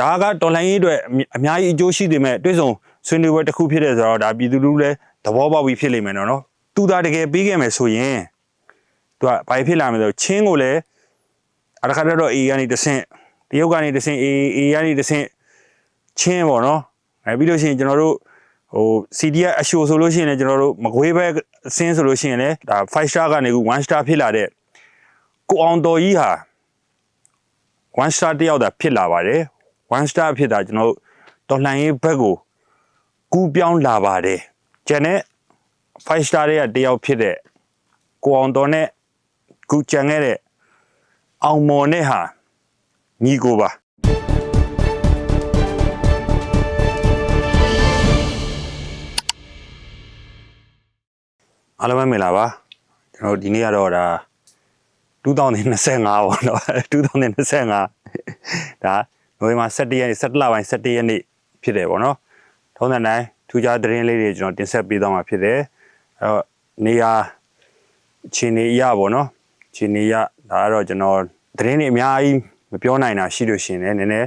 ဒါကတော်လှန်ရေးအတွက်အများကြီးအကျိုးရှိနေမဲ့တွေ့ဆုံဆွေးနွေးပွဲတစ်ခုဖြစ်တဲ့ဆိုတော့ဒါပြည်သူလူထုလည်းသဘောပေါက်ပြီးဖြစ်လိမ့်မယ်နော်နော်သူသာတကယ်ပြီးခဲ့မယ်ဆိုရင်သူကဘာဖြစ်လာမလဲဆိုချင်းကိုလည်းအရခါတော့ A ကနေတဆင့်တရုတ်ကနေတဆင့် A A ကနေတဆင့်ချင်းပေါ့နော်အဲပြီးလို့ရှိရင်ကျွန်တော်တို့ဟို CDF အရှိုဆိုလို့ရှိရင်လည်းကျွန်တော်တို့မကွေးဘက်အစင်းဆိုလို့ရှိရင်လည်းဒါ5 star ကနေခု1 star ဖြစ်လာတဲ့ကိုအောင်တော်ကြီးဟာ one star တယောက်သာဖြစ်လာပါတယ် one star ဖြစ်တာကျွန်တော်တို့တော်လှန်ရေးဘက်ကိုကူးပြောင်းလာပါတယ်ကျန်တဲ့5 star တွေကတယောက်ဖြစ်တဲ့ကိုအောင်တော်နဲ့ကူကြံခဲ့တဲ့အောင်မော်နဲ့ဟာညီကိုပါအားလုံးပဲမင်္ဂလာပါကျွန်တော်တို့ဒီနေ့ကတော့ဒါ2025ပေါ့နော်2025ဒါ နိုဝင်ဘာ17ရက်နေ့17လပိုင်း17ရက်နေ့ဖြစ်တယ်ပေါ့နော်ထုံးတဲ့တိုင်းထူးခြားသတင်းလေးတွေကျွန်တော်တင်ဆက်ပေးသွားမှာဖြစ်တယ်အဲတော့နေရာခြေနေရပေါ့နော်ခြေနေရဒါကတော့ကျွန်တော်သတင်းတွေအများကြီးမပြောနိုင်တာရှိလို့ရှိရင်လည်းနည်းနည်း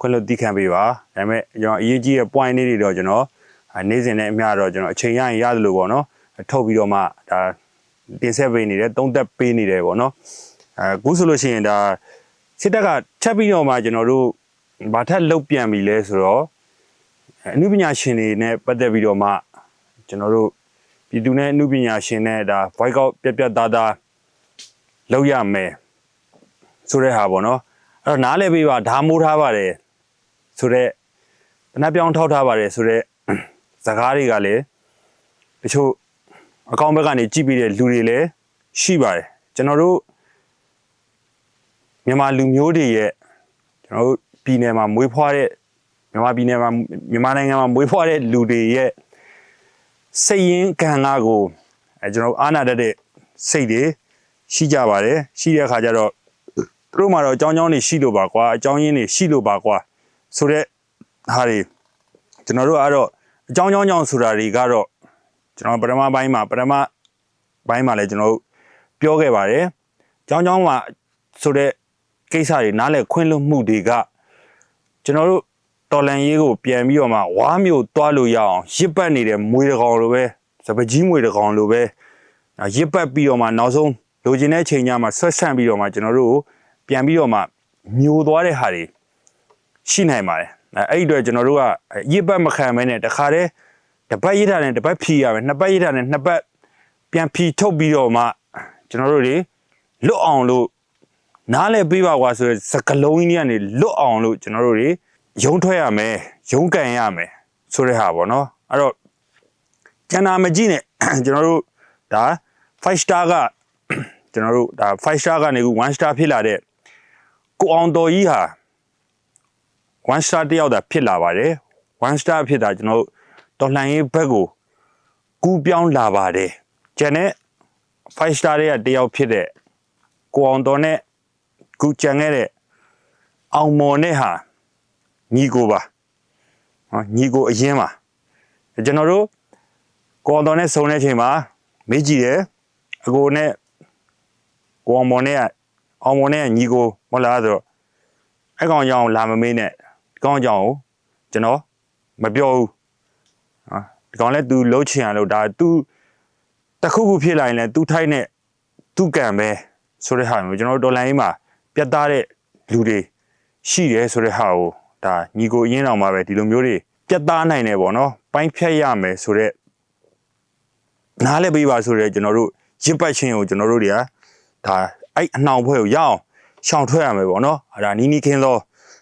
ခွင့်လွှတ်တိခံပေးပါဒါပေမဲ့ကျွန်တော်အရေးကြီးတဲ့ point လေးတွေတော့ကျွန်တော်အဲနေ့စဉ်နဲ့အများတော့ကျွန်တော်အချိန်ရရင်ရတယ်လို့ပေါ့နော်ထုတ်ပြီးတော့မှဒါတင်ဆက်ပေးနေတယ်သုံးသက်ပေးနေတယ်ပေါ့နော်အဲအခုဆိုလို့ရှိရင်ဒါစစ်တပ်ကချက်ပြီးတော့မှကျွန်တော်တို့ ဘာထက်လုတ်ပြန်ပြီလဲဆိုတော့အနုပညာရှင်တွေနဲ့ပတ်သက်ပြီးတော့မှကျွန်တော်တို့ပြည်သူနဲ့အနုပညာရှင်နဲ့ဒါ voice out ပြက်ပြက်သားသားလောက်ရမယ်ဆိုတဲ့ဟာပေါ့နော်အဲ့တော့နားလည်ပေးပါဓာမိုးထားပါတယ်ဆိုတော့တနက်ပြောင်းထောက်ထားပါတယ်ဆိုတော့ဇကားတွေကလည်းတချို့အကောင့်ဘက်ကနေကြည့်ပြီးတဲ့လူတွေလည်းရှိပါတယ်ကျွန်တော်တို့မြန်မာလူမျိုးတွေရဲ့ကျွန်တော်တို့ ပြည်နယ်မှာမွေးဖွားတဲ့မြန်မာပြည်နယ်မှာမြန်မာနိုင်ငံမှာမွေးဖွားတဲ့လူတွေရဲ့စိတ်ရင်းကံကားကိုအဲကျွန်တော်တို့အာနာတတ်တဲ့စိတ်တွေရှိကြပါတယ်ရှိတဲ့အခါကျတော့သူတို့မှာတော့အကြောင်းအကြောင်းတွေရှိလို့ပါကွာအကြောင်းရင်းတွေရှိလို့ပါကွာဆိုတော့ဟာတွေကျွန်တော်တို့ကတော့အကြောင်းအကြောင်းကြောင့်ဆိုတာတွေကတော့ကျွန်တော်ပထမပိုင်းမှာပထမပိုင်းမှာလည်းကျွန်တော်တို့ပြောခဲ့ပါတယ်အကြောင်းအကြောင်းမှာဆိုတော့ကိစ္စတွေနားလည်ခွင့်လွှတ်မှုတွေက ကျွန်တော်တို့တော်လန်ရေးကိုပြန်ပြီးတော့မှဝါမျိုးတွားလို့ရအောင်ရစ်ပတ်နေတဲ့မွေတကောင်လိုပဲစပကြီးမွေတကောင်လိုပဲရစ်ပတ်ပြီးတော့မှနောက်ဆုံးလိုချင်တဲ့ချိန်ညမှာဆွတ်ဆန့်ပြီးတော့မှကျွန်တော်တို့ပြန်ပြီးတော့မှမျိုးသွားတဲ့ဟာတွေရှိနိုင်ပါတယ်အဲအဲ့ဒီအတွက်ကျွန်တော်တို့ကရစ်ပတ်မခံမဲနဲ့တခါတည်းတစ်ပတ်ရစ်တာနဲ့တစ်ပတ်ဖြီရမယ်နှစ်ပတ်ရစ်တာနဲ့နှစ်ပတ်ပြန်ဖြီထုတ်ပြီးတော့မှကျွန်တော်တို့တွေလွတ်အောင်လို့ နားလဲပေးပါကွာဆိုတဲ့စကလုံးကြီးကနေလွတ်အောင်လို့ကျွန်တော်တို့တွေရုံထွက်ရမယ်ရုံကန်ရမယ်ဆိုတဲ့ဟာပေါ့နော်အဲ့တော့ကျန်တာမကြည့်နဲ့ကျွန်တော်တို့ဒါ5 star ကကျွန်တော်တို့ဒါ5 star ကနေခု1 star ဖြစ်လာတဲ့ကိုအောင်တော်ကြီးဟာ1 star တယောက်သာဖြစ်လာပါတယ်1 star ဖြစ်တာကျွန်တော်တို့တော်လှန်ရေးဘက်ကိုကူးပြောင်းလာပါတယ်ကျန်တဲ့5 star တွေကတယောက်ဖြစ်တဲ့ကိုအောင်တော်နဲ့ ကူကြံခဲ့တဲ့အောင်မော်နဲ့ဟာညီကိုပါနော်ညီကိုအရင်ပါကျွန်တော်တို့ကိုအောင်တော်နဲ့ဆုံတဲ့ချိန်မှာမေးကြည့်တယ်အကိုနဲ့ကိုအောင်မော်နဲ့ကအောင်မော်နဲ့ကညီကိုမဟုတ်လားဆိုတော့အဲ့ကောင်ကြောင့်လာမမေးနဲ့ဒီကောင်ကြောင့်ကိုကျွန်တော်မပြောဘူးဟာဒီကောင်လည်း तू လှုပ်ချင်ရလို့ဒါ तू တခုခုဖြစ်လာရင်လည်း तू ထိုက်နဲ့ तू ကံပဲဆိုတဲ့ဟာမျိုးကျွန်တော်တို့ဒေါ်လာရင်းမှာ ပြတ်သားတဲ့လူတွေရှိတယ်ဆိုတဲ့ဟာကိုဒါညီကိုအရင်တော်မှာပဲဒီလိုမျိုးတွေပြတ်သားနိုင်တယ်ပေါ့နော်ပိုင်းဖြတ်ရမယ်ဆိုတော့နားလည်းပေးပါဆိုတော့ကျွန်တော်တို့ရစ်ပတ်ချင်းကိုကျွန်တော်တို့တွေကဒါအဲ့အနှောင်ဖွဲ့ကိုရအောင်ရှောင်ထွက်ရမယ်ပေါ့နော်အဲ့ဒါနီးနီးခင်းသော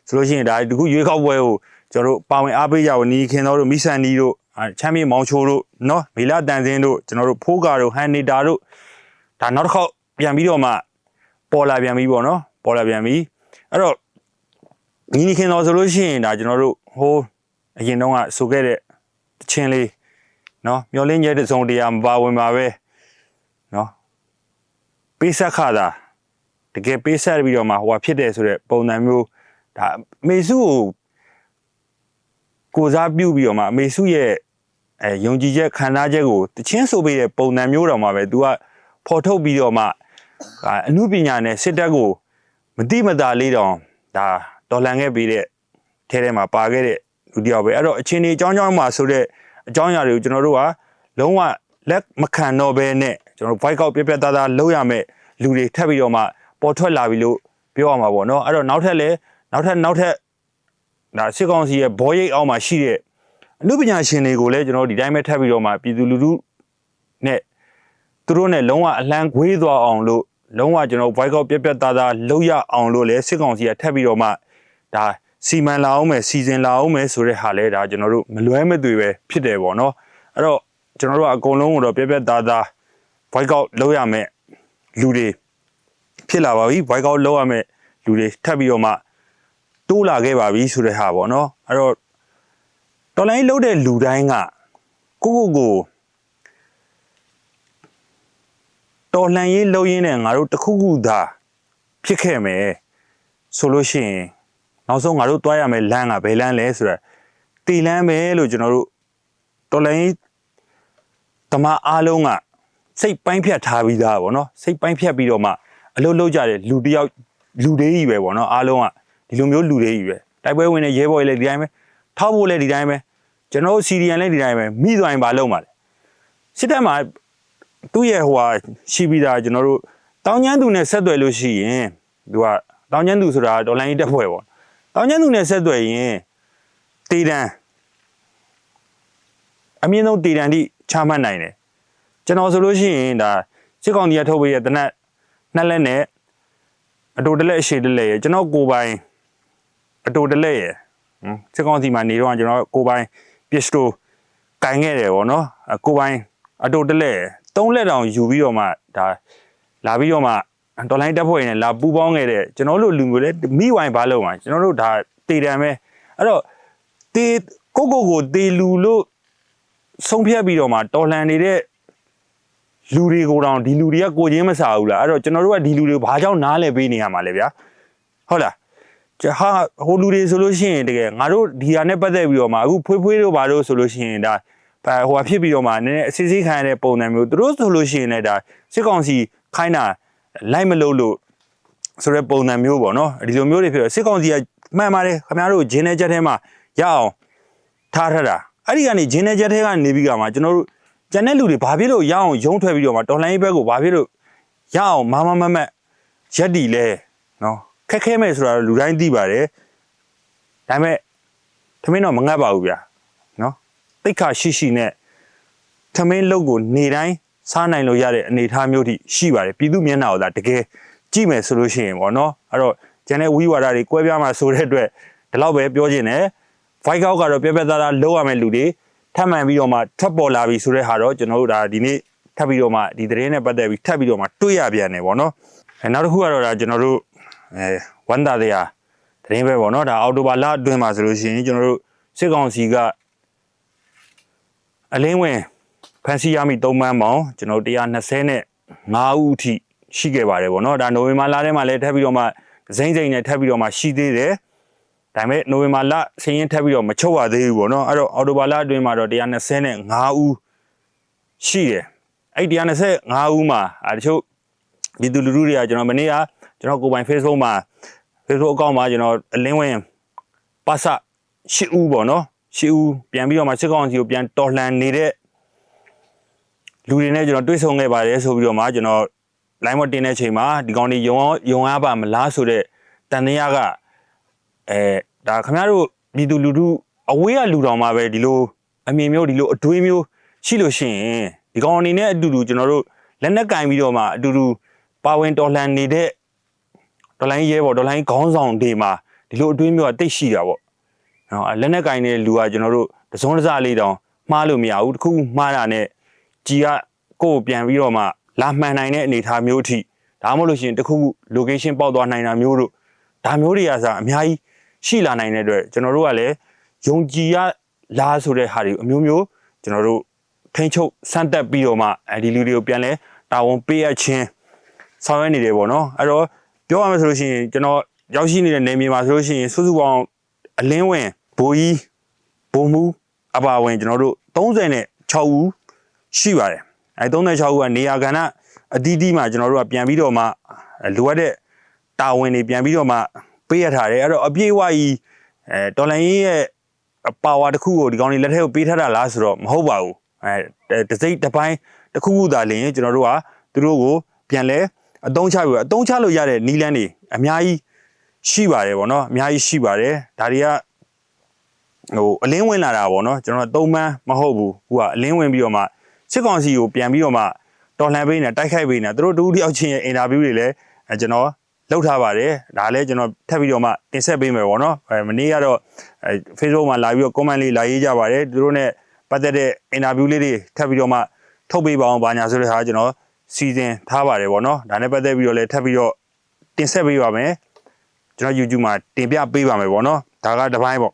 ဆိုလို့ရှိရင်ဒါဒီခုရွေးကောက်ပွဲကိုကျွန်တော်တို့ပါဝင်အားပေးကြဖို့နီးခင်းသောတို့မိဆန်နီတို့ချမ်းမြေမောင်ချိုတို့နော်မေလာတန်စင်းတို့ကျွန်တော်တို့ဖိုးကာတို့ဟန်နေတာတို့ဒါနောက်တစ်ခေါက်ပြန်ပြီးတော့မှပေါ်လာပြန်ပြီပေါ့နော် ပေါ်လာပြန်ပြီအဲ့တော့ညီညီခင်တော်ဆိုလို့ရှိရင်ဒါကျွန်တော်တို့ဟိုးအရင်တုန်းကဆိုခဲ့တဲ့တချင်းလေးနော်မျောလင်းကျဲတဲ့စုံတရားမပါဝင်ပါပဲနော်ပေးဆက်ခတာတကယ်ပေးဆက်ပြီးတော့မှဟိုဟာဖြစ်တယ်ဆိုတော့ပုံစံမျိုးဒါအမေစုကိုကိုစားပြုတ်ပြီးတော့မှအမေစုရဲ့အဲယုံကြည်ချက်ခံစားချက်ကိုတချင်းဆိုပေးတဲ့ပုံစံမျိုးတော့မှပဲ तू ကဖော်ထုတ်ပြီးတော့မှအမှုပညာနဲ့စစ်တပ်ကို မတိမတာလေးတောင်ဒါဒေါ်လန်ခဲ့ပြီးတဲ့ထထဲထဲမှာပါခဲ့တဲ့လူတစ်ယောက်ပဲအဲ့တော့အချင်းကြီးအကြောင်းကြောင်းမှာဆိုတဲ့အကြောင်းအရာတွေကိုကျွန်တော်တို့ကလုံးဝလက်မခံတော့ဘဲနဲ့ကျွန်တော်တို့ voice out ပြပြသားသားလုပ်ရမယ်လူတွေထပ်ပြီးတော့မှပေါ်ထွက်လာပြီလို့ပြောရမှာပေါ့နော်အဲ့တော့နောက်ထပ်လည်းနောက်ထပ်နောက်ထပ်ဒါစစ်ကောင်စီရဲ့ဘောရိတ်အောက်မှာရှိတဲ့အမှုပညာရှင်တွေကိုလည်းကျွန်တော်တို့ဒီတိုင်းပဲထပ်ပြီးတော့မှပြည်သူလူထုနဲ့သူတို့နဲ့လုံးဝအလံခွေးသွားအောင်လို့ လုံးဝကျွန်တော် voice out ပြပြသားသားလုပ်ရအောင်လို့လည်းစစ်ကောင်စီကထပ်ပြီးတော့မှဒါစီမံလာအောင်မယ်စီစဉ်လာအောင်မယ်ဆိုတဲ့ဟာလဲဒါကျွန်တော်တို့မလွဲမသွေပဲဖြစ်တယ်ပေါ့နော်အဲ့တော့ကျွန်တော်တို့ကအကုန်လုံးကိုတော့ပြပြသားသား voice out လုပ်ရမယ်လူတွေဖြစ်လာပါပြီ voice out လုပ်ရမယ်လူတွေထပ်ပြီးတော့မှတိုးလာခဲ့ပါပြီဆိုတဲ့ဟာပေါ့နော်အဲ့တော့တော်လိုင်းလုပ်တဲ့လူတိုင်းကကိုကိုကို တော်လှန်ရေးလုပ်ရင်းနဲ့ငါတို့တစ်ခုခုသာဖြစ်ခဲ့မယ်ဆိုလို့ရှိရင်နောက်ဆုံးငါတို့တွားရမယ်လမ်းကဘယ်လမ်းလဲဆိုတော့တီလမ်းပဲလို့ကျွန်တော်တို့တော်လိုင်းတမအားလုံးကစိတ်ပိုင်းဖြတ်ထားပြီးသားပေါ့နော်စိတ်ပိုင်းဖြတ်ပြီးတော့မှအလုပ်လုပ်ကြတယ်လူတစ်ယောက်လူတွေကြီးပဲပေါ့နော်အားလုံးကဒီလိုမျိုးလူတွေကြီးပဲတိုက်ပွဲဝင်တဲ့ရဲဘော်တွေလည်းဒီတိုင်းပဲထောက်ဖို့လည်းဒီတိုင်းပဲကျွန်တော်တို့စီရီယန်လည်းဒီတိုင်းပဲမိသွားရင်မလုပ်ပါလေစစ်တပ်မှာ သူ့ရဲ့ဟိုဟာရှိပြီးသားကျွန်တော်တို့တောင်းကျမ်းသူနဲ့ဆက်သွယ်လို့ရှိရင်သူကတောင်းကျမ်းသူဆိုတာဒေါ်လာကြီးတက်ဖွဲ့ပေါ့တောင်းကျမ်းသူနဲ့ဆက်သွယ်ရင်တေတန်အမြင့်ဆုံးတေတန်တိချမှတ်နိုင်တယ်ကျွန်တော်ဆိုလို့ရှိရင်ဒါစစ်ကောင်စီကထုတ်ပေးတဲ့တနက်နှစ်လက်နဲ့အတူတလက်အရှိတလက်ရယ်ကျွန်တော်ကိုယ်ပိုင်အတူတလက်ရယ်ဟမ်စစ်ကောင်စီမှာနေတော့ကျွန်တော်ကိုယ်ပိုင်ပစ္စတိုကင်ခဲ့တယ်ဗောနော်အကိုယ်ပိုင်အတူတလက်ရ ယ်သုံးလက်တောင်ယူပြီးတော့မှဒါလာပြီးတော့မှဒေါ်လာတက်ဖွဲ့နေလာပူပေါင်းခဲ့တဲ့ကျွန်တော်တို့လူမျိုးလည်းမိဝိုင်ဘာလုံးမှာကျွန်တော်တို့ဒါတေတံပဲအဲ့တော့တေကိုကိုကိုတေလူလို့ဆုံးဖြတ်ပြီးတော့မှတော်လှန်နေတဲ့လူတွေကိုတောင်ဒီလူတွေကကိုချင်းမစားဘူးလားအဲ့တော့ကျွန်တော်တို့ကဒီလူတွေကိုဘာကြောင့်နားလဲပေးနေရမှာလဲဗျာဟုတ်လားကျဟာဟိုလူတွေဆိုလို့ရှိရင်တကယ်ငါတို့ဒီဟာနဲ့ပတ်သက်ပြီးတော့မှအခုဖွေးဖွေးတို့ဘာလို့ဆိုလို့ရှိရင်ဒါ ဘာဟိုဟာဖြစ်ပြီးတော့မှနည်းနည်းအစစ်စစ်ခံရတဲ့ပုံစံမျိုးသူတို့ဆိုလို့ရှိရင်လည်းဒါစစ်ကောင်စီခိုင်းတာလိုက်မလို့လို့ဆိုတဲ့ပုံစံမျိုးပေါ့နော်ဒီလိုမျိုးတွေဖြစ်တော့စစ်ကောင်စီကမှန်ပါတယ်ခင်ဗျားတို့ဂျင်းတဲ့ချက်ထဲမှာရအောင်ထားထတာအဲ့ဒီကနေဂျင်းတဲ့ချက်ထဲကနေပြီးကမှကျွန်တော်တို့ကျန်တဲ့လူတွေဘာဖြစ်လို့ရအောင်ရုံးထွက်ပြီးတော့မှတော်လိုင်းဘက်ကိုဘာဖြစ်လို့ရအောင်မမမမက်ရက်တီလဲနော်ခက်ခဲမဲ့ဆိုတာလူတိုင်းသိပါတယ်ဒါပေမဲ့သမင်းတော့မငတ်ပါဘူးဗျာနော် တိတ်ခါရှိရှိနဲ့သမင်းလုတ်ကိုနေတိုင်းစားနိုင်လို့ရတဲ့အနေအထားမျိုးထိရှိပါတယ်ပြည်သူမျက်နှာကိုသာတကယ်ကြည့်မယ်ဆိုလို့ရှိရင်ပေါ့နော်အဲ့တော့ကျန်တဲ့ဝီဝါဒတွေကွဲပြားမှာဆိုတဲ့အတွက်ဒီလောက်ပဲပြောခြင်းနဲ့ဗိုက်ကောက်ကတော့ပြပြသားသားလုံးရမယ်လူတွေထပ်မှန်ပြီးတော့မှထပ်ပေါ်လာပြီဆိုတဲ့ဟာတော့ကျွန်တော်တို့ဒါဒီနေ့ထပ်ပြီးတော့မှဒီသတင်းနဲ့ပတ်သက်ပြီးထပ်ပြီးတော့မှတွေးရပြန်တယ်ပေါ့နော်အဲနောက်တစ်ခုကတော့ဒါကျွန်တော်တို့အဲဝန်တာတရားသတင်းပဲပေါ့နော်ဒါအော်တိုဘာလအတွင်းမှာဆိုလို့ရှိရင်ကျွန်တော်တို့စစ်ကောင်စီက အလင်းဝင်ဖန်စီရမိ3မှန်းပေါင်းကျွန်တော်တို့120နဲ့5ဦးအထိရှိခဲ့ပါတယ်ပေါ့နော်ဒါနိုဝင်ဘာလထဲမှာလည်းထပ်ပြီးတော့မှဇိမ့်ဇိမ့်နဲ့ထပ်ပြီးတော့မှရှိသေးတယ်ဒါပေမဲ့နိုဝင်ဘာလဆင်းရင်ထပ်ပြီးတော့မချုပ်ရသေးဘူးပေါ့နော်အဲ့တော့အော်တိုဘာလအတွင်းမှာတော့120နဲ့5ဦးရှိတယ်အဲ့125ဦးမှာအဲတချို့ဒီသူလူလူတွေကကျွန်တော်မနေ့ကကျွန်တော်ကိုယ်ပိုင် Facebook မှာ Facebook အကောင့်မှာကျွန်တော်အလင်းဝင်ပါစ8ဦးပေါ့နော် 8ဦးပြန်ပြီးတော့မှစစ်ကောင်စီကိုပြန်တော်လှန်နေတဲ့လူတွေနဲ့ကျွန်တော်တွေ့ဆုံခဲ့ပါတယ်ဆိုပြီးတော့မှကျွန်တော် line မတင်တဲ့ချိန်မှာဒီကောင်တွေယုံယုံရပါမလားဆိုတဲ့တန်တရားကအဲဒါခင်ဗျားတို့ပြည်သူလူထုအဝေးကလူတော်မှာပဲဒီလိုအမြင်မျိုးဒီလိုအတွေးမျိုးရှိလို့ရှိရင်ဒီကောင်အနေနဲ့အတူတူကျွန်တော်တို့လက်နက်ကင်ပြီးတော့မှအတူတူပါဝင်တော်လှန်နေတဲ့ဒေါ်လိုင်းရဲပေါ့ဒေါ်လိုင်းခေါင်းဆောင်တွေမှာဒီလိုအတွေးမျိုးကတိတ်ရှိတာပေါ့ နော်လက်နက်ကင်တဲ့လူကကျွန်တော်တို့တစုံတစလေးတောင်မှားလို့မရဘူးတခုမှားတာနဲ့ကြီးကကိုယ်ပြန်ပြီးတော့မှလာမှန်နိုင်တဲ့အနေအထားမျိုးအထိဒါမှမဟုတ်လို့ရှိရင်တခုခု location ပေါက်သွားနိုင်တာမျိုးတို့ဒါမျိုးတွေကစားအများကြီးရှိလာနိုင်တဲ့အတွက်ကျွန်တော်တို့ကလည်းယုံကြည်ရလားဆိုတဲ့ဟာတွေအမျိုးမျိုးကျွန်တော်တို့ထိန်းချုပ်စမ်းတက်ပြီးတော့မှအဲဒီလူတွေကိုပြန်လဲတာဝန်ပေးရခြင်းဆောင်ရွက်နေတယ်ပေါ့နော်အဲ့တော့ပြောရမယ်ဆိုလို့ရှိရင်ကျွန်တော်ရောက်ရှိနေတဲ့နေမြေမှာဆိုလို့ရှိရင်စုစုပေါင်းအလင်းဝင် ဘိုးကြီးဘုံမူအပါဝင်ကျွန်တော်တို့36ဦးရှိပါတယ်အဲ36ဦးကနေရာကဏ္ဍအသီးသီးမှာကျွန်တော်တို့ကပြန်ပြီးတော့မှလိုအပ်တဲ့တာဝန်တွေပြန်ပြီးတော့မှပေးရထားတယ်အဲ့တော့အပြည့်အဝကြီးအဲတော်လိုင်းကြီးရဲ့ပါဝါတစ်ခုကိုဒီကောင်လေးလက်ထက်ကိုပေးထားတာလားဆိုတော့မဟုတ်ပါဘူးအဲတစ်စိတ်တစ်ပိုင်းတစ်ခုခုသာလျင်ကျွန်တော်တို့ကသူတို့ကိုပြန်လဲအတုံးချပြီးတော့အတုံးချလို့ရတဲ့နီလန်းတွေအများကြီးရှိပါတယ်ဗောနော်အများကြီးရှိပါတယ်ဒါတွေက ဟိုအလင်းဝင်လာတာဗောနော်ကျွန်တော်သုံးမန်းမဟုတ်ဘူးဟိုကအလင်းဝင်ပြီးတော့မှစစ်ကောင်စီကိုပြန်ပြီးတော့မှတော်လှန်ပေးနေတိုက်ခိုက်ပေးနေသူတို့တူတယောက်ချင်းရဲ့အင်တာဗျူးတွေလည်းအဲကျွန်တော်လောက်ထားပါတယ်ဒါလည်းကျွန်တော်ထပ်ပြီးတော့မှတင်ဆက်ပေးမယ်ဗောနော်အဲမနေ့ကတော့အဲ Facebook မှာလာပြီးတော့ comment လေးလာရေးကြပါတယ်သူတို့ ਨੇ ပတ်သက်တဲ့အင်တာဗျူးလေးတွေထပ်ပြီးတော့မှထုတ်ပေးပါအောင်ဘာညာဆိုတဲ့ဟာကျွန်တော်စီစဉ်ထားပါတယ်ဗောနော်ဒါနဲ့ပတ်သက်ပြီးတော့လည်းထပ်ပြီးတော့တင်ဆက်ပေးပါမယ်ကျွန်တော် YouTube မှာတင်ပြပေးပါမယ်ဗောနော်ဒါကတစ်ပိုင်းပေါ့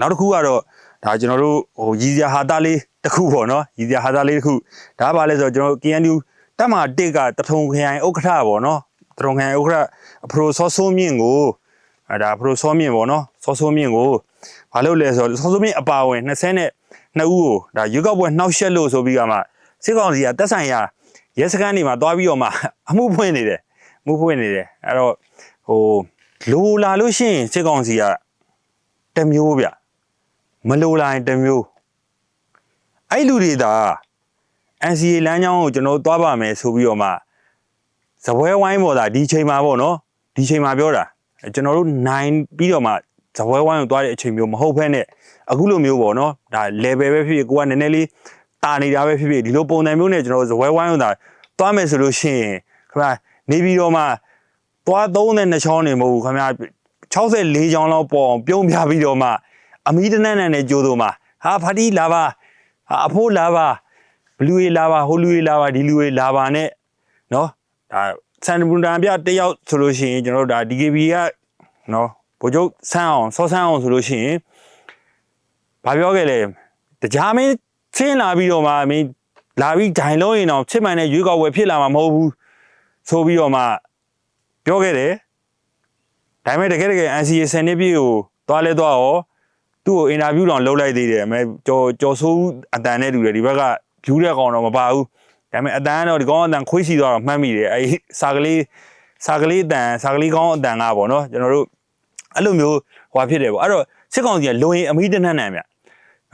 နောက်တစ်ခုကတော့ဒါကျွန်တော်တို့ဟိုရည်စရာဟာတာလေးတစ်ခုပေါ့နော်ရည်စရာဟာတာလေးတစ်ခုဒါကဘာလဲဆိုတော့ကျွန်တော်တို့ KNU တက်မှာတစ်ကတထုံခရိုင်ဥက္ကဋ္ဌပေါ့နော်တထုံခရိုင်ဥက္ကဋ္ဌအဖရိုစောဆိုးမြင့်ကိုအဲဒါအဖရိုစောမြင့်ပေါ့နော်စောဆိုးမြင့်ကိုဘာလို့လဲဆိုတော့စောဆိုးမြင့်အပါဝင်20နဲ့2ဦးကိုဒါရွေးကောက်ပွဲနှောက်ယှက်လို့ဆိုပြီးကမှစစ်ကောင်စီကတက်ဆိုင်ရာရဲစခန်းတွေမှာတွားပြီးတော့မှအမှုဖွင့်နေတယ်အမှုဖွင့်နေတယ်အဲ့တော့ဟိုလိုလာလို့ရှိရင်စစ်ကောင်စီကတစ်မျိုးဗျ မလိုလာရင်တစ်မျိုးအဲ့လူတွေဒါ NCA လမ်းကြောင်းကိုကျွန်တော်တို့သွားပါမယ်ဆိုပြီးတော့မှဇပွဲဝိုင်းပေါ်တာဒီချိန်မှာပေါ့နော်ဒီချိန်မှာပြောတာကျွန်တော်တို့နိုင်ပြီးတော့မှဇပွဲဝိုင်းကိုသွားတဲ့အချိန်မျိုးမဟုတ်ဘဲနဲ့အခုလိုမျိုးပေါ့နော်ဒါ level ပဲဖြစ်ဖြစ်ကိုကနည်းနည်းလေးတာနေတာပဲဖြစ်ဖြစ်ဒီလိုပုံစံမျိုးနဲ့ကျွန်တော်တို့ဇပွဲဝိုင်းကိုသာသွားမယ်ဆိုလို့ရှိရင်ခင်ဗျာနေပြီးတော့မှသွားသုံးတဲ့နှစ်ချောင်းနေမဟုတ်ဘူးခင်ဗျာ64ချောင်းလောက်ပေါ်အောင်ပြုံးပြပြီးတော့မှ အမီးတနက်နက်နဲ့ကြိုးတော့မှဟာဖာတီလာပါဟာအဖိုးလာပါဘလူးရေးလာပါဟိုလူရေးလာပါဒီလူရေးလာပါနဲ့နော်ဒါစန်ပူတန်ပြတယောက်ဆိုလို့ရှိရင်ကျွန်တော်တို့ဒါ DKB ကနော်ဗိုလ်ချုပ်ဆန်းအောင်စောဆန်းအောင်ဆိုလို့ရှိရင်ဘာပြောခဲ့လဲတကြားမင်းချင်းလာပြီးတော့မှမင်းလာပြီးဂျိုင်လုံးရင်တော့ချစ်မှန်တဲ့ရွေးကောက်ဝယ်ဖြစ်လာမှာမဟုတ်ဘူးဆိုပြီးတော့မှပြောခဲ့တယ်ဒါပေမဲ့တကယ်တကယ် NCA ဆယ်နှစ်ပြည့်ကိုသွားလဲသွားရော သူ့ကိုအင်တာဗျူးတောင်လုပ်လိုက်သေးတယ်အမေကြော်ကြော်ဆိုးအတန်နဲ့တူတယ်ဒီဘက်ကဖြူးတဲ့ကောင်တော့မပါဘူးဒါပေမဲ့အတန်ကတော့ဒီကောင်အတန်ခွေးစီသွားတော့မှတ်မိတယ်အဲဒီစာကလေးစာကလေးအတန်စာကလေးကောင်းအတန်ကပေါ့နော်ကျွန်တော်တို့အဲ့လိုမျိုးဟွာဖြစ်တယ်ပေါ့အဲ့တော့စစ်ကောင်စီကလုံရင်အမိတနတ်နံမြ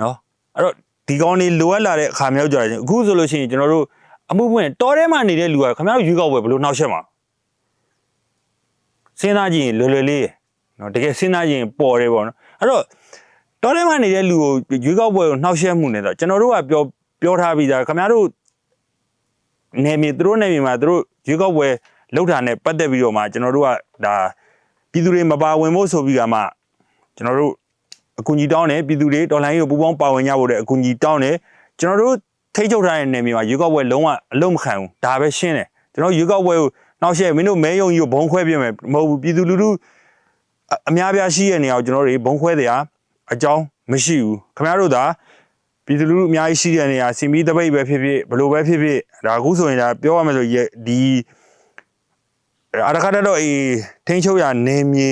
နော်အဲ့တော့ဒီကောင်လေးလိုအပ်လာတဲ့အခါမျိုးကြတယ်အခုဆိုလို့ရှိရင်ကျွန်တော်တို့အမှုပွင့်တော်ထဲမှာနေတဲ့လူကခင်ဗျားတို့ရွေးကောက်ပွဲဘယ်လိုနှောက်ရှက်မှာစဉ်းစားကြည့်ရင်လွယ်လွယ်လေးနော်တကယ်စဉ်းစားကြည့်ရင်ပေါ်တယ်ပေါ့နော်အဲ့တော့ တော်ထဲမှာနေတဲ့လူကိုရွေးကောက်ပွဲကိုနှောက်ယှက်မှုနေတော့ကျွန်တော်တို့ကပြောပြောထားပြီးသားခင်ဗျားတို့နေမြေသူတို့နေမြေမှာသူတို့ရွေးကောက်ပွဲလောက်တာနဲ့ပတ်သက်ပြီးတော့မှကျွန်တော်တို့ကဒါပြည်သူတွေမပါဝင်ဖို့ဆိုပြီးကမှကျွန်တော်တို့အကူကြီးတောင်းတယ်ပြည်သူတွေတော်လိုင်းကိုပူပေါင်းပါဝင်ကြဖို့တဲ့အကူကြီးတောင်းတယ်ကျွန်တော်တို့ထိချုပ်ထားတဲ့နေမြေမှာရွေးကောက်ပွဲလုံးဝအလုံးမခံဘူးဒါပဲရှင်းတယ်ကျွန်တော်ရွေးကောက်ပွဲကိုနောက်ရှက်မင်းတို့မဲယုံကြီးကိုဘုံခွဲပြမယ်မဟုတ်ဘူးပြည်သူလူထုအအများပြားရှိတဲ့နေရာကိုကျွန်တော်တို့ဘုံခွဲတဲ့အ အကြောင်းမရှိဘူးခင်ဗျားတို့သာပြည်သူလူထုအများကြီးရှိတဲ့နေရာစင်မီတပိတ်ပဲဖြစ်ဖြစ်ဘလို့ပဲဖြစ်ဖြစ်ဒါအခုဆိုရင်ဒါပြောရမယ်ဆိုရင်ဒီအရခါတော့အေးထိန်းချုပ်ရနေမြေ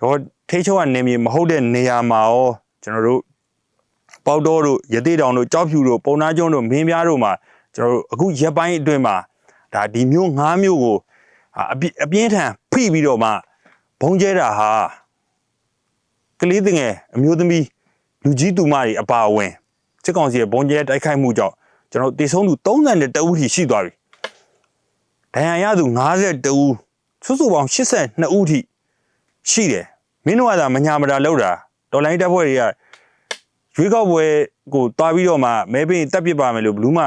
ရောထိန်းချုပ်ရနေမြေမဟုတ်တဲ့နေရာမှာရောကျွန်တော်တို့ပေါက်တော်တို့ရသေးတောင်တို့ကြောက်ဖြူတို့ပုံနာကျွန်းတို့မင်းပြားတို့မှာကျွန်တော်တို့အခုရက်ပိုင်းအတွင်းမှာဒါဒီမျိုးငါးမျိုးကိုအပြအပြင်းထန်ဖိပြီးတော့မှဘုံကျဲတာဟာ ကလေးတငယ်အမျိုးသမီးလူကြီးတူမတွေအပါအဝင်စစ်ကောင်စီရဲ့ဘုံကျဲတိုက်ခိုက်မှုကြောင့်ကျွန်တော်တေဆုံးသူ32ဦးထိရှိသွားပြီ။ဒဏ်ရာရသူ52ဦးစုစုပေါင်း82ဦးထိရှိတယ်။မင်းတို့ကသာမညာမတာလောက်တာဒေါ်လိုင်းတပ်ဖွဲ့တွေကရွေးကောက်ပွဲကိုတွားပြီးတော့မှမဲပေးတက်ပစ်ပါမယ်လို့ဘလူးမှ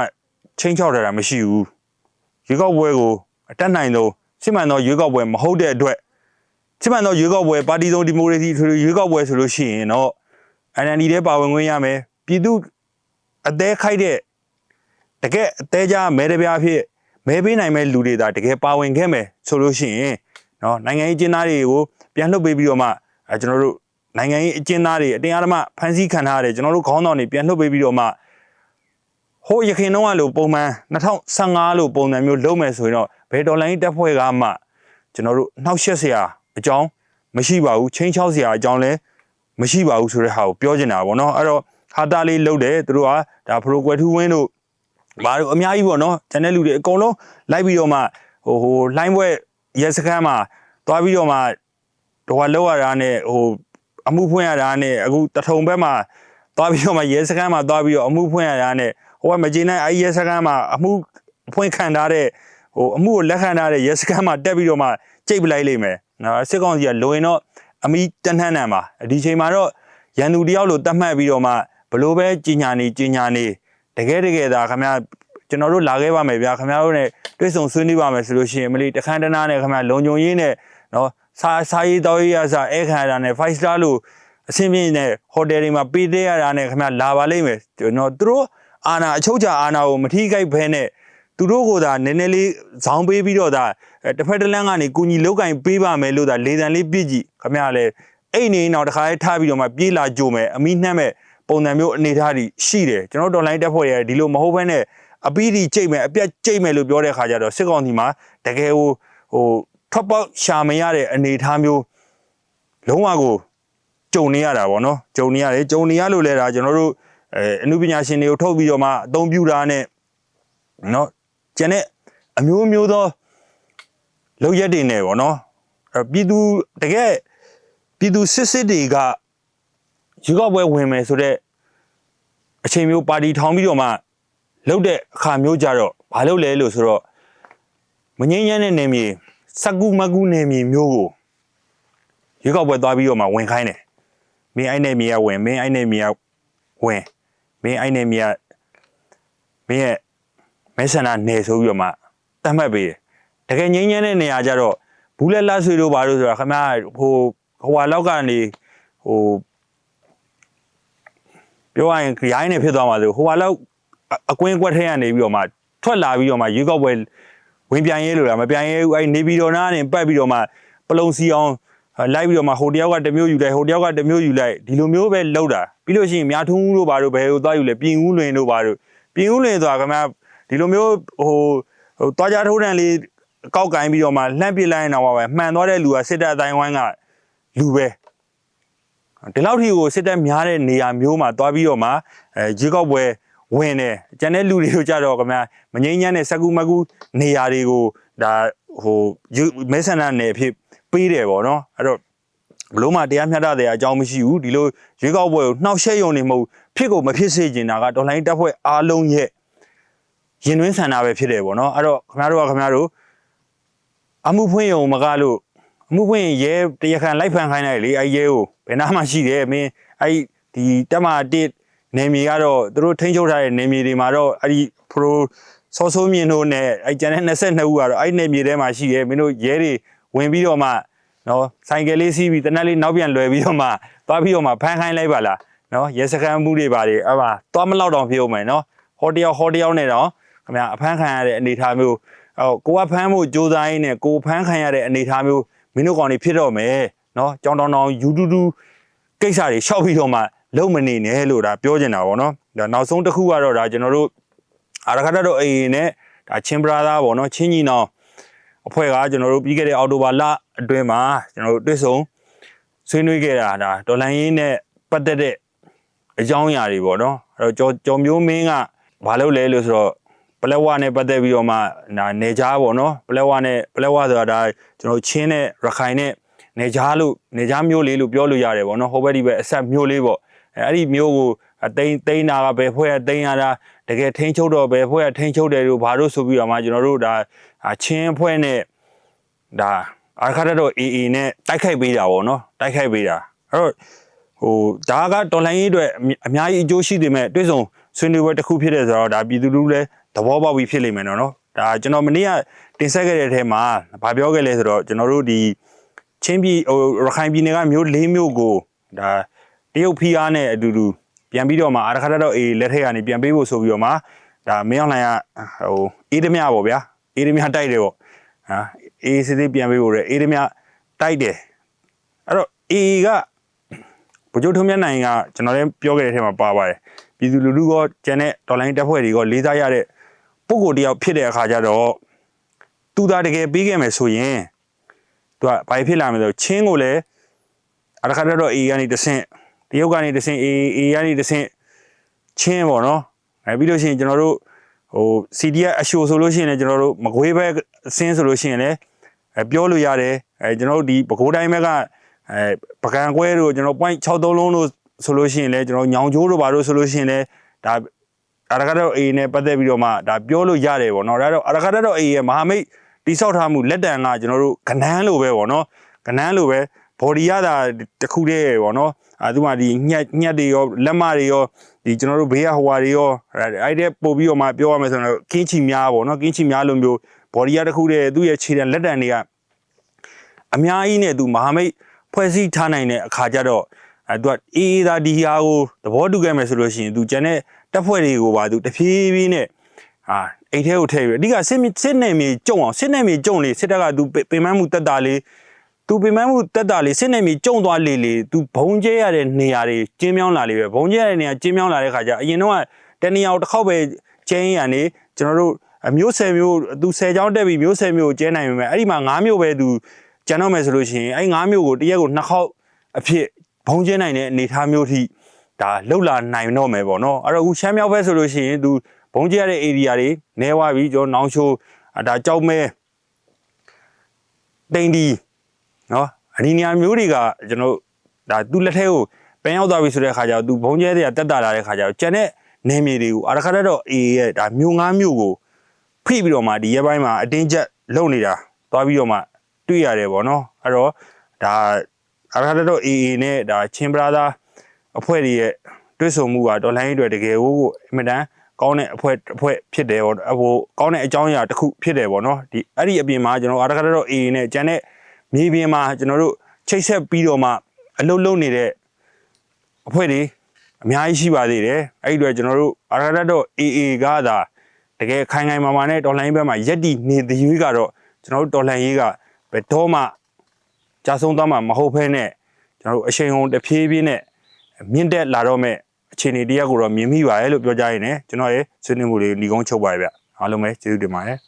ချင်းချောက်ထားတာမရှိဘူး။ရွေးကောက်ပွဲကိုအတက်နိုင်ဆုံးစစ်မှန်သောရွေးကောက်ပွဲမဟုတ်တဲ့အတွက် စစ်မှန်သောရွေးကောက်ပွဲပါတီစုံဒီမိုကရေစီထွေထွေရွေးကောက်ပွဲဆိုလို့ရှိရင်တော့ NLD တဲ့ပါဝင်ခွင့်ရမယ်ပြည်သူအသေးခိုက်တဲ့တကယ်အသေးကြမဲတပြားဖြစ်မဲပေးနိုင်မဲ့လူတွေဒါတကယ်ပါဝင်ခဲ့မယ်ဆိုလို့ရှိရင်เนาะနိုင်ငံရေးအကျဉ်းသားတွေကိုပြန်လှုပ်ပေးပြီးတော့မှအဲကျွန်တော်တို့နိုင်ငံရေးအကျဉ်းသားတွေအတင်းအဓမ္မဖမ်းဆီးခံထားရတယ်ကျွန်တော်တို့ခေါင်းဆောင်တွေပြန်လှုပ်ပေးပြီးတော့မှဟိုရခင်တော့ကလို့ပုံမှန်2015လို့ပုံစံမျိုးလုပ်မယ်ဆိုရင်တော့ဘယ်ဒေါ်လာရင်းတက်ဖွဲ့ကမှကျွန်တော်တို့နှောက်ရှက်စရာ အကြောင်းမရှိပါဘူးချင်းချောက်စရာအကြောင်းလည်းမရှိပါဘူးဆိုတဲ့ဟာကိုပြောချင်တာပေါ့နော်အဲ့တော့ဟာတာလေးလုတ်တယ်သူတို့ကဒါ progress to win တို့ဘာလို့အများကြီးပေါ့နော် channel လူတွေအကုန်လုံးလိုက်ပြီးတော့မှဟိုဟို line ဘွဲရဲစခန်းမှာတွားပြီးတော့မှတော့လောက်ရတာနဲ့ဟိုအမှုဖွင့်ရတာနဲ့အခုတထုံဘက်မှာသွားပြီးတော့မှရဲစခန်းမှာသွားပြီးတော့အမှုဖွင့်ရတာနဲ့ဟိုကမကျေနပ်အဲ့ရဲစခန်းမှာအမှုဖွင့်ခံထားတဲ့ဟိုအမှုကိုလက်ခံထားတဲ့ရဲစခန်းမှာတက်ပြီးတော့မှကြိတ်ပလိုက်လိမ့်မယ် နော်စစ်ကောင်စီကလိုရင်တော့အမိတန်းထန်းနံပါဒီချိန်မှာတော့ရန်သူတယောက်လိုတတ်မှတ်ပြီးတော့မှဘလို့ပဲကြီးညာနေကြီးညာနေတကယ်တကယ်သာခင်ဗျာကျွန်တော်တို့လာခဲ့ပါမယ်ဗျာခင်ဗျားတို့ ਨੇ တွေ့ဆုံဆွေးနွေးပါမယ်ဆိုလို့ရှိရင်မလီတခန်းတနာနဲ့ခင်ဗျာလုံခြုံရေးနဲ့နော်စားစားရေးတောက်ရေးရစားအဲခံရတာနဲ့5 star လို့အဆင်ပြေနဲ့ဟိုတယ်တွေမှာပေးသေးရတာနဲ့ခင်ဗျာလာပါလိမ့်မယ်ကျွန်တော်သူတို့အာနာအချုပ်ချာအာနာကိုမထိခိုက်ဘဲနဲ့သူတို့ကသာနည်းနည်းလေးဇောင်းပေးပြီးတော့ဒါအဲ တစ်ဖက်တစ်လမ်းကနေကုညီလောက်ကင်ပေးပါမယ်လို့ဒါလေတံလေးပြည့်ကြည့်ခင်ဗျာလည်းအဲ့နေနောက်တစ်ခါလေးထားပြီးတော့မှပြေးလာကြိုမယ်အမိနှမ်းမဲ့ပုံစံမျိုးအနေထားတွေရှိတယ်ကျွန်တော်တို့ online တက်ဖွဲ့ရဲဒီလိုမဟုတ်ဘဲနဲ့အပီးဒီကြိတ်မယ်အပြတ်ကြိတ်မယ်လို့ပြောတဲ့ခါကျတော့စစ်ကောင်စီမှာတကယ်ဟိုဟိုထွက်ပေါက်ရှာမရတဲ့အနေထားမျိုးလုံးဝကိုကြုံနေရတာပေါ့နော်ကြုံနေရတယ်ကြုံနေရလို့လဲဒါကျွန်တော်တို့အဲအမှုပညာရှင်တွေကိုထုတ်ပြီးတော့မှအသုံးပြုတာနဲ့နော်ကျန်တဲ့အမျိုးမျိုးသော လောက်ရက်တွေနဲ့ပေါ့နော်အဲပြည်သူတကယ်ပြည်သူစစ်စစ်တွေကရေကောက်ပွဲဝင်မယ်ဆိုတော့အချိန်မျိုးပါတီထောင်ပြီးတော့မှလုတ်တဲ့အခါမျိုးကြတော့ဘာလုပ်လဲလို့ဆိုတော့မငိမ့်ညမ်းတဲ့နေမြေစကူမကူနေမြေမျိုးကိုရေကောက်ပွဲသွားပြီးတော့မှဝင်ခိုင်းတယ်မင်းအဲ့နေမြေကဝင်မင်းအဲ့နေမြေကဝင်မင်းအဲ့နေမြေကမင်းရဲ့မဲဆန္ဒနေဆိုပြီးတော့မှတတ်မှတ်ပေးတယ် တကယ်ငိမ့်ညမ်းတဲ့နေရာကြတော့ဘူးလက်လက်ဆွေတို့ဘာလို့ဆိုတာခမဟိုဟိုဟာလောက်ကနေဟိုပြောရရင်ရိုင်းနေဖြစ်သွားမှာဆိုဟိုဟာလောက်အကွင်းကွက်ထဲကနေပြီးတော့မှထွက်လာပြီးတော့မှရွေးကောက်ပွဲဝင်ပြန်ရဲလို့လားမပြန်ရဲဘူးအဲ့နေပြီးတော့နားနေပတ်ပြီးတော့မှပလုံစီအောင်လိုက်ပြီးတော့မှဟိုတယောက်ကတစ်မျိုးယူလိုက်ဟိုတယောက်ကတစ်မျိုးယူလိုက်ဒီလိုမျိုးပဲလောက်တာပြီးလို့ရှိရင်မြားထုံးဦးတို့ဘာတို့ဘယ်ဟိုသွားယူလဲပြင်ဦးလွင်တို့ဘာတို့ပြင်ဦးလွင်ဆိုတာခင်ဗျာဒီလိုမျိုးဟိုဟိုတွားကြထိုးတန်လေး ကောက်ကင်ပြီးတော့မှလှမ်းပစ်လိုက်ရင်တော့ပဲမှန်သွားတဲ့လူကစစ်တပ်အတိုင်းဝိုင်းကလူပဲဒီလောက်ထိကိုစစ်တပ်များတဲ့နေရာမျိုးမှာတွားပြီးတော့မှအဲရေကောက်ပွဲဝင်တယ်ကျန်တဲ့လူတွေကိုကြတော့ခင်ဗျာမငိမ့်ညမ်းတဲ့စကူမကူနေရာတွေကိုဒါဟိုမဲဆန္ဒနယ်ဖြစ်ပေးတယ်ပေါ့နော်အဲ့တော့ဘလို့မှတရားမျှတတဲ့အကြောင်းမရှိဘူးဒီလိုရွေးကောက်ပွဲကိုနှောက်ယှက်ယုံနေမဟုတ်ဖြစ်ကိုမဖြစ်စေချင်တာကဒေါ်လာရင်းတပ်ဖွဲ့အားလုံးရဲ့ရင်တွင်းဆန္ဒပဲဖြစ်တယ်ပေါ့နော်အဲ့တော့ခင်ဗျားတို့ကခင်ဗျားတို့ အမှုဖွင့်ယုံမကလို့အမှုဖွင့်ရင်ရဲတရားခံလိုက်ဖန်ခိုင်းလိုက်လေအဲ့ရဲကိုဘယ်နာမှရှိတယ်မင်းအဲ့ဒီတက်မာတစ်နေမြေကတော့သူတို့ထိန်းချုပ်ထားတဲ့နေမြေတွေမှာတော့အဲ့ဒီပရိုစောဆိုးမြင်တို့နဲ့အဲ့ကျန်တဲ့22ဦးကတော့အဲ့နေမြေထဲမှာရှိရဲမင်းတို့ရဲတွေဝင်ပြီးတော့မှနော်ဆိုင်ကယ်လေးစီးပြီးတနက်လေးနောက်ပြန်လွယ်ပြီးတော့မှသွားပြီးတော့မှဖမ်းခိုင်းလိုက်ပါလားနော်ရဲစခန်းမှုတွေပါတွေအဲ့ပါသွားမလောက်တော့ဖြစ်အောင်မယ်နော်ဟောတယောက်ဟောတယောက်နဲ့တော့ခင်ဗျာအဖမ်းခံရတဲ့အနေအထားမျိုး ဟိုကိုကဖမ်းဖို့ကြိုးစားရင်းနဲ့ကိုဖမ်းခံရတဲ့အနေအထားမျိုးမင်းတို့ကောင်တွေဖြစ်တော့မယ်နော်ကြောင်တောင်တောင်ယူတူတူကိစ္စတွေရှောက်ပြီးတော့မှလုံမနေနဲ့လို့ဒါပြောချင်တာပေါ့နော်ဒါနောက်ဆုံးတစ်ခုကတော့ဒါကျွန်တော်တို့အာရခတ်တော့အေးနဲ့ဒါချင်းဘရာသာပေါ့နော်ချင်းကြီးနောင်အဖွဲ့ကကျွန်တော်တို့ပြီးခဲ့တဲ့အောက်တိုဘာလအတွင်းမှာကျွန်တော်တို့တွေ့ဆုံဆွေးနွေးခဲ့တာဒါဒေါ်လာရင်းနဲ့ပတ်သက်တဲ့အကြောင်းအရာတွေပေါ့နော်အဲ့တော့ကျော်ကျော်မျိုးမင်းကဘာလုပ်လဲလို့ဆိုတော့ ပလက်ဝနဲ့ပတ်သက်ပြီးတော့မှဒါနေကြားပေါ့နော်ပလက်ဝနဲ့ပလက်ဝဆိုတာဒါကျွန်တော်ချင်းနဲ့ရခိုင်နဲ့နေကြားလို့နေကြားမျိုးလေးလို့ပြောလို့ရတယ်ပေါ့နော်ဟိုဘက်ဒီဘက်အဆက်မျိုးလေးပေါ့အဲအဲ့ဒီမျိုးကိုအသိန်းသိန်းနာကဘယ်ဖွဲ့ကသိန်းရတာတကယ်ထိန်းချုပ်တော့ဘယ်ဖွဲ့ကထိန်းချုပ်တယ်လို့ဘာလို့ဆိုပြီးတော့မှကျွန်တော်တို့ဒါချင်းဖွဲ့နဲ့ဒါအာခါရတော့ AA နဲ့တိုက်ခိုက်ပေးတာပေါ့နော်တိုက်ခိုက်ပေးတာအဲ့တော့ဟိုဒါကတော်လှန်ရေးအတွက်အများကြီးအကျိုးရှိနေမဲ့တွေ့ဆုံဆွေးနွေးပွဲတစ်ခုဖြစ်တဲ့ဆိုတော့ဒါပြည်သူလူလည်း သဘောပေါက်ပြီးဖြစ်လိမ့်မယ်နော်နော်ဒါကျွန်တော်မနေ့ကတင်ဆက်ခဲ့တဲ့အထဲမှာဗာပြောခဲ့လဲဆိုတော့ကျွန်တော်တို့ဒီချင်းပြည်ဟိုရခိုင်ပြည်နယ်ကမျိုး၄မျိုးကိုဒါတရုတ်ဖီအားနဲ့အတူတူပြန်ပြီးတော့မှအာရခတ်တော့အေးလက်ထက်ကနေပြန်ပေးဖို့ဆိုပြီးတော့မှဒါမင်းအောင်လှိုင်ကဟိုအေးဓမြပေါ့ဗျာအေးဓမြတိုက်တယ်ပေါ့ဟာအေးစစ်စစ်ပြန်ပေးဖို့ရဲအေးဓမြတိုက်တယ်အဲ့တော့အေးကဗိုလ်ချုပ်ထုံးမြတ်နိုင်ကကျွန်တော်လည်းပြောခဲ့တဲ့အထဲမှာပါပါတယ်ပြည်သူလူထုကကျန်တဲ့ဒေါ်လာတက်ဖွဲ့တွေကလေးစားရတဲ့ ပုံကိုတယောက်ဖြစ်တဲ့အခါကျတော့သူသာတကယ်ပြီးခဲ့မယ်ဆိုရင်သူကဘာဖြစ်လာမလဲဆိုချင်းကိုလည်းအရခါတော့အေးကနေတဆင့်တရုတ်ကနေတဆင့်အေးအေးကနေတဆင့်ချင်းပေါ့နော်အဲပြီးလို့ရှိရင်ကျွန်တော်တို့ဟို CDF အရှိုဆိုလို့ရှိရင်လည်းကျွန်တော်တို့မကွေးဘက်အစင်းဆိုလို့ရှိရင်လည်းအဲပြောလို့ရတယ်အဲကျွန်တော်တို့ဒီပဲခူးတိုင်းဘက်ကအဲအဲပကံကွဲတို့ကျွန်တော် point 63လုံးတို့ဆိုလို့ရှိရင်လည်းကျွန်တော်ညောင်ကျိုးတို့ဘာလို့ဆိုလို့ရှိရင်လည်းဒါ အရကတော့ A နဲ့ပတ်သက်ပြီးတော့မှဒါပြောလို့ရတယ်ပေါ့နော်ဒါတော့အရကတော့ A ရဲ့မဟာမိတ်တိဆောက်ထားမှုလက်တံကကျွန်တော်တို့ကနန်းလိုပဲပေါ့နော်ကနန်းလိုပဲ body ရတာတစ်ခုတည်းပေါ့နော်အဲသူမှဒီညက်ညက်တွေရောလက်မတွေရောဒီကျွန်တော်တို့ဘေးကဟိုဟာတွေရောအဲ့ဒီပို့ပြီးတော့မှပြောရမယ်ဆိုတော့ကင်းချီများပေါ့နော်ကင်းချီများလိုမျိုး body ရတစ်ခုတည်းသူ့ရဲ့ခြေတံလက်တံတွေကအများကြီးနဲ့သူမဟာမိတ်ဖွဲ့စည်းထားနိုင်တဲ့အခါကျတော့အဲသူကအေးအေးသာဒီဟာကိုသဘောတူခဲ့မယ်ဆိုလို့ရှိရင်သူကျန်တဲ့ တပ်ဖွဲ့တွေကိုပါသူတဖြည်းဖြည်းနဲ့ဟာအိတ်ထဲကိုထည့်ပြီးအဓိကစစ်စစ်နယ်မြေကြုံအောင်စစ်နယ်မြေကြုံလေစစ်တပ်ကသူပင်မမှုတက်တာလေးသူပင်မမှုတက်တာလေးစစ်နယ်မြေကြုံသွားလေလေသူဘုံကျဲရတဲ့နေရာတွေကျင်းမြောင်းလာလေပဲဘုံကျဲရတဲ့နေရာကျင်းမြောင်းလာတဲ့ခါကျအရင်တော့တနေရာတစ်ခေါက်ပဲကျင်းရနေကျွန်တော်တို့အမျိုးဆယ်မျိုးသူဆယ်ချောင်းတက်ပြီးမျိုးဆယ်မျိုးကိုကျဲနိုင်ပေမဲ့အဲ့ဒီမှာ၅မျိုးပဲသူကျန်တော့မယ်ဆိုလို့ရှိရင်အဲ့၅မျိုးကိုတရက်ကိုနှစ်ခေါက်အဖြစ်ဘုံကျဲနိုင်တဲ့အနေအထားမျိုးထိ ဒါလှုပ်လာနိုင်တော့မယ်ပေါ့နော်အဲ့တော့အခုရှမ်းမြောက်ဘက်ဆိုလို့ရှိရင်သူဘုံကျဲရတဲ့ area တွေနဲဝါပြီကျွန်တော်နောင်ချိုဒါကြောက်မဲတိန်ဒီနော်အနီနေရာမျိုးတွေကကျွန်တော်ဒါသူ့လက်ထဲကိုပန်းရောက်သွားပြီဆိုတဲ့ခါကျတော့သူဘုံကျဲတွေကတက်တာလာတဲ့ခါကျတော့ကျန်တဲ့နေမြေတွေကိုအရခါတော့အေးရဲ့ဒါမျိုးငါးမျိုးကိုဖိပြီးတော့မှဒီရက်ပိုင်းမှာအတင်းကျပ်လုံနေတာသွားပြီးတော့မှတွေ့ရတယ်ပေါ့နော်အဲ့တော့ဒါအရခါတော့အေးအေးနဲ့ဒါချင်းပရာသာ အဖွဲ့တွေရဲ့တွေ့ဆုံမှုကဒေါ်လာရင်းတွေတကယ်ကိုအင်မတန်ကောင်းတဲ့အဖွဲ့အဖွဲ့ဖြစ်တယ်ပေါ့ဟိုကောင်းတဲ့အကြောင်းအရာတစ်ခုဖြစ်တယ်ပေါ့နော်ဒီအဲ့ဒီအပြင်မှာကျွန်တော်အရခါတော့အေးနဲ့ကျန်တဲ့မြေပြင်မှာကျွန်တော်တို့ချိတ်ဆက်ပြီးတော့မှအလုပ်လုပ်နေတဲ့အဖွဲ့တွေအများကြီးရှိပါသေးတယ်အဲ့ဒီတော့ကျွန်တော်တို့အရရတော့ AA ကသာတကယ်ခိုင်ခိုင်မာမာနဲ့ဒေါ်လာရင်းဘက်မှာရက်တီနေသည်ရွေးကတော့ကျွန်တော်တို့ဒေါ်လာရင်းကဘယ်တော့မှကြာဆုံးသွားမှာမဟုတ်ဘဲနဲ့ကျွန်တော်တို့အချိန်ဟုန်တစ်ဖြည်းဖြည်းနဲ့ မြင့်တက်လာတော့မဲ့အခြေအနေတရက်ကိုတော့မြင်မိပါရဲ့လို့ပြောကြရင်လည်းကျွန်တော်ရဲ့ဆွေးနွေးမှုလေးညီကုန်းချုပ်ပါရဲ့ဗျအားလုံးပဲကျေးဇူးတင်ပါတယ်